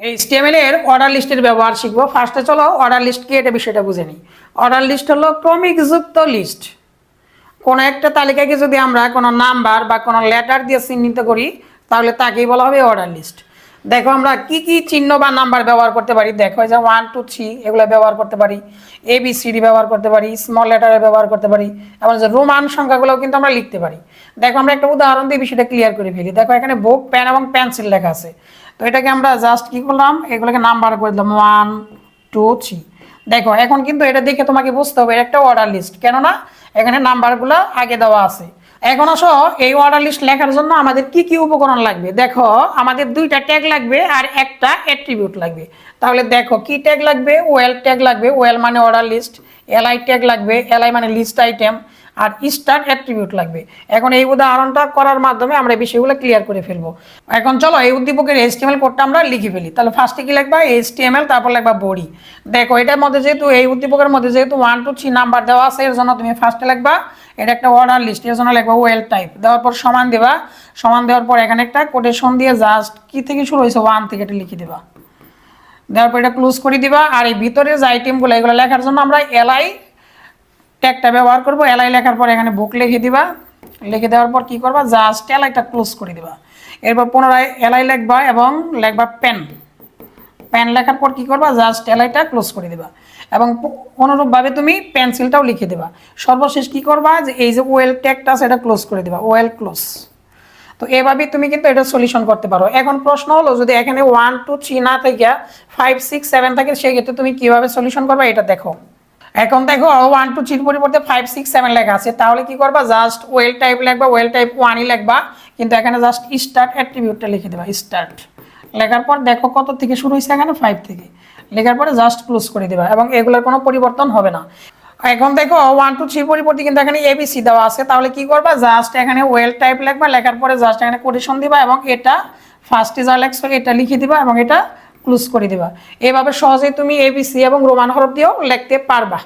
এই এর অর্ডার লিস্টের ব্যবহার শিখব। ফার্স্টে চলো অর্ডার লিস্ট কি এটা বিষয়টা বুঝে নিই। অর্ডার লিস্ট হলো ক্রমিক যুক্ত লিস্ট কোনো একটা তালিকাকে যদি আমরা কোনো নাম্বার বা কোনো লেটার দিয়ে চিহ্নিত করি, তাহলে তাকেই বলা হবে অর্ডার লিস্ট দেখো আমরা কি কি চিহ্ন বা নাম্বার ব্যবহার করতে পারি? দেখো যে ওয়ান টু থ্রি এগুলো ব্যবহার করতে পারি। এ বি সি ডি ব্যবহার করতে পারি। স্মল লেটারে ব্যবহার করতে পারি। এবং যে রোমান সংখ্যাগুলোও কিন্তু আমরা লিখতে পারি। দেখো আমরা একটা উদাহরণ দিয়ে বিষয়টা ক্লিয়ার করে ফেলি। দেখো এখানে বুক পেন এবং পেন্সিল লেখা আছে। তো এটাকে আমরা জাস্ট কি করলাম? এগুলোকে নাম্বার করে দিলাম। ওয়ান টু থ্রি দেখো, এখন কিন্তু এটা দেখে তোমাকে বুঝতে হবে একটা অর্ডার লিস্ট কেননা এখানে নাম্বারগুলো আগে দেওয়া আছে। এখন আসো, এই অর্ডার লিস্ট লেখার জন্য আমাদের কি কি উপকরণ লাগবে? দেখো, আমাদের দুইটা ট্যাগ লাগবে আর একটা অ্যাট্রিবিউট লাগবে। তাহলে দেখো, কি ট্যাগ লাগবে? ওয়েল ট্যাগ লাগবে। ওয়েল মানে অর্ডার লিস্ট এলআই ট্যাগ লাগবে। এলআই মানে লিস্ট আইটেম আর স্টার অ্যাট্রিবিউট লাগবে। এখন এই উদাহরণটা করার মাধ্যমে আমরা বিষয়গুলো ক্লিয়ার করে ফেলব। এখন চলো এই উদ্দীপকের এইচটিএমএল কোডটা আমরা লিখে ফেলি। তাহলে ফার্স্টে কি লিখবা? এইচটিএমএল তারপর লিখবা বডি দেখো, এটার মধ্যে যেহেতু, এই উদ্দীপকের মধ্যে যেহেতু ওয়ান টু থ্রি নাম্বার দেওয়া আছে, এর জন্য তুমি ফার্স্টে লিখবা, এটা একটা অর্ডার লিস্ট এর জন্য লিখবা ওয়েল টাইপ দেওয়ার পর সমান দেবা। সমান দেওয়ার পর এখানে একটা কোটেশন দিয়ে জাস্ট কি থেকে শুরু হয়েছে? ওয়ান থেকে এটা লিখে দেবা। দেওয়ার পর এটা ক্লোজ করে দিবা। আর এই ভিতরে যে আইটেমগুলো এগুলো লেখার জন্য আমরা এলআই ট্যাগটা ব্যবহার করব, এলআই লেখার পর এখানে বুক লিখে দিবা। লিখে দেওয়ার পর কি করবা? জাস্ট এলআইটা ক্লোজ করে দিবা। এরপর পুনরায় এলআই লিখবা এবং লিখবা পেন পেন লেখার পর কি করবা? জাস্ট এলআইটা ক্লোজ করে দিবা। এবং অনুরূপভাবে তুমি পেন্সিলটাও লিখে দেবা। সর্বশেষ কি করবা? যে এই যে ওয়েল ট্যাগটা সেটা ক্লোজ করে দিবা। ওয়েল ক্লোজ তো এভাবে তুমি কিন্তু এটা সলিউশন করতে পারো। এখন প্রশ্ন হলো, যদি এখানে ওয়ান টু থ্রি না থেকে ফাইভ সিক্স সেভেন থাকে, সেক্ষেত্রে তুমি কীভাবে সলিউশন করবা? এটা দেখো। এখন দেখো ওয়ান টু থ্রির পরিবর্তে ফাইভ সিক্স সেভেন লেখা আছে। তাহলে কি করবা? জাস্ট ওয়েল টাইপ লেখবা ওয়েল টাইপ ওয়ানই লেখবা। কিন্তু এখানে জাস্ট স্টার্ট অ্যাট্রিবিউটটা লিখে দেবা স্টার্ট লেখার পর দেখো কত থেকে শুরু হয়েছে এখানে? ফাইভ থেকে। লেখার পরে জাস্ট ক্লোজ করে দেবা এবং এগুলোর কোনো পরিবর্তন হবে না। এখন দেখো ওয়ান টু থ্রি পরিবর্তে কিন্তু এখানে এবিসি দেওয়া আছে। তাহলে কি করবা? জাস্ট এখানে ওয়েল টাইপ লেখবা, লেখার পরে জাস্ট এখানে কোটেশন দিবা এবং এটা ফার্স্ট ইজ লেখছো এটা লিখে দিবা এবং এটা ক্লোজ করে দিবা। এভাবে সহজে তুমি এবিসি এবং রোমান হরফ দিয়েও লিখতে পারবা।